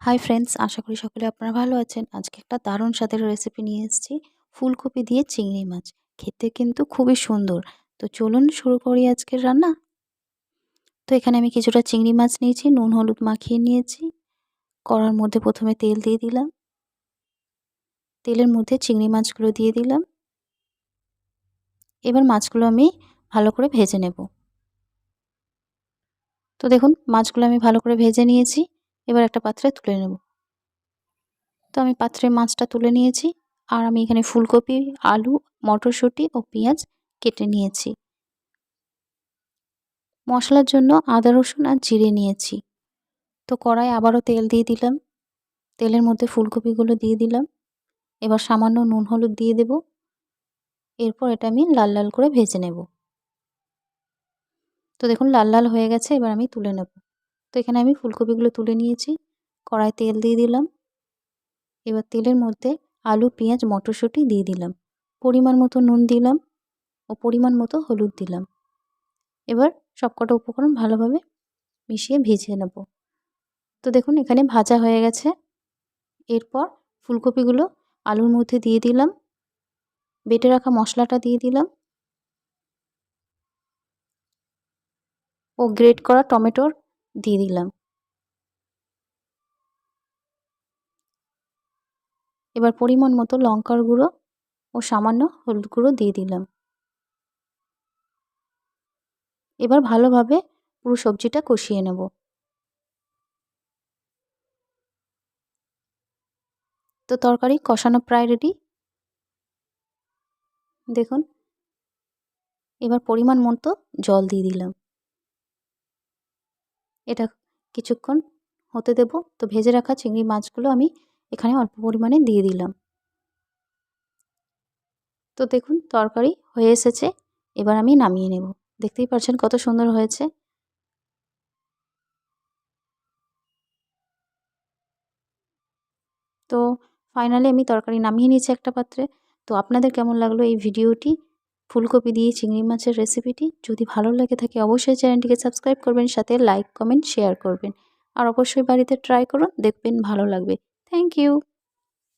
Hi friends আশা করি সকলে আপনারা ভালো আছেন। আজকে একটা দারুণ স্বাদের রেসিপি নিয়ে এসেছি। ফুলকপি দিয়ে চিংড়ি মাছ। খেতে কিন্তু খুবই সুন্দর। তো চলুন শুরু করি আজকের রান্না। তো এখানে আমি কিছুটা চিংড়ি মাছ নিয়েছি, নুন, হলুদ মাখিয়ে নিয়েছি। কড়ার মধ্যে প্রথমে তেল দিয়ে দিলাম। তেলের মধ্যে চিংড়ি মাছগুলো দিয়ে দিলাম। এবার মাছগুলো আমি ভালো করে ভেজে নেব। তো দেখুন, মাছগুলো আমি ভালো করে ভেজে নিয়েছি। এবার একটা পাত্রে তুলে নেব। তো আমি পাত্রে মাছটা তুলে নিয়েছি আর আমি এখানে ফুলকপি, আলু, মটরশুঁটি ও পেঁয়াজ কেটে নিয়েছি। মশলার জন্য আদা, রসুন আর জিরে নিয়েছি। তো কড়াই আবারও তেল দিয়ে দিলাম। তেলের মধ্যে ফুলকপিগুলো দিয়ে দিলাম। এবার সামান্য নুন, হলুদ দিয়ে দেব। এরপর এটা আমি লাল লাল করে ভেজে নেব। তো দেখুন, লাল লাল হয়ে গেছে, এবার আমি তুলে নেব। তো এখানে আমি ফুলকপিগুলো তুলে নিয়েছি। কড়াই তেল দিয়ে দিলাম। এবার তেলের মধ্যে আলু, পেঁয়াজ, মটরশুঁটি দিয়ে দিলাম। পরিমাণ মতো নুন দিলাম ও পরিমাণ মতো হলুদ দিলাম। এবার সবকটা উপকরণ ভালোভাবে মিশিয়ে ভেজে নেব। তো দেখুন, এখানে ভাজা হয়ে গেছে। এরপর ফুলকপিগুলো আলুর মধ্যে দিয়ে দিলাম। বেটে রাখা মশলাটা দিয়ে দিলাম। ও গ্রেট করা টমেটোর দিয়ে দিলাম। এবার পরিমাণ মতো লঙ্কার গুঁড়ো ও সামান্য হলুদ গুঁড়ো দিয়ে দিলাম। এবার ভালোভাবে পুরো সবজিটা কষিয়ে নেব। তো তরকারি কষানো প্রায় রেডি দেখুন, এবার পরিমাণ মতো জল দিয়ে দিলাম। এটা কিছুক্ষণ হতে দেব। তো ভেজে রাখা চিংড়ি মাছগুলো আমি এখানে অল্প পরিমাণে দিয়ে দিলাম। তো দেখুন, তরকারি হয়ে এসেছে। এবার আমি নামিয়ে নেব। দেখতেই পাচ্ছেন কত সুন্দর হয়েছে। তো ফাইনালি আমি তরকারি নামিয়ে নিয়েছি একটা পাত্রে। তো আপনাদের কেমন লাগল এই ভিডিওটি? ফুলকপি দিয়ে চিংড়ি মাছের রেসিপিটি যদি ভালো লাগে থাকে অবশ্যই চ্যানেলটিকে সাবস্ক্রাইব করবেন, সাথে লাইক কমেন্ট শেয়ার করবেন। আর অবশ্যই বাড়িতে ট্রাই করুন, দেখবেন ভালো লাগবে। Thank you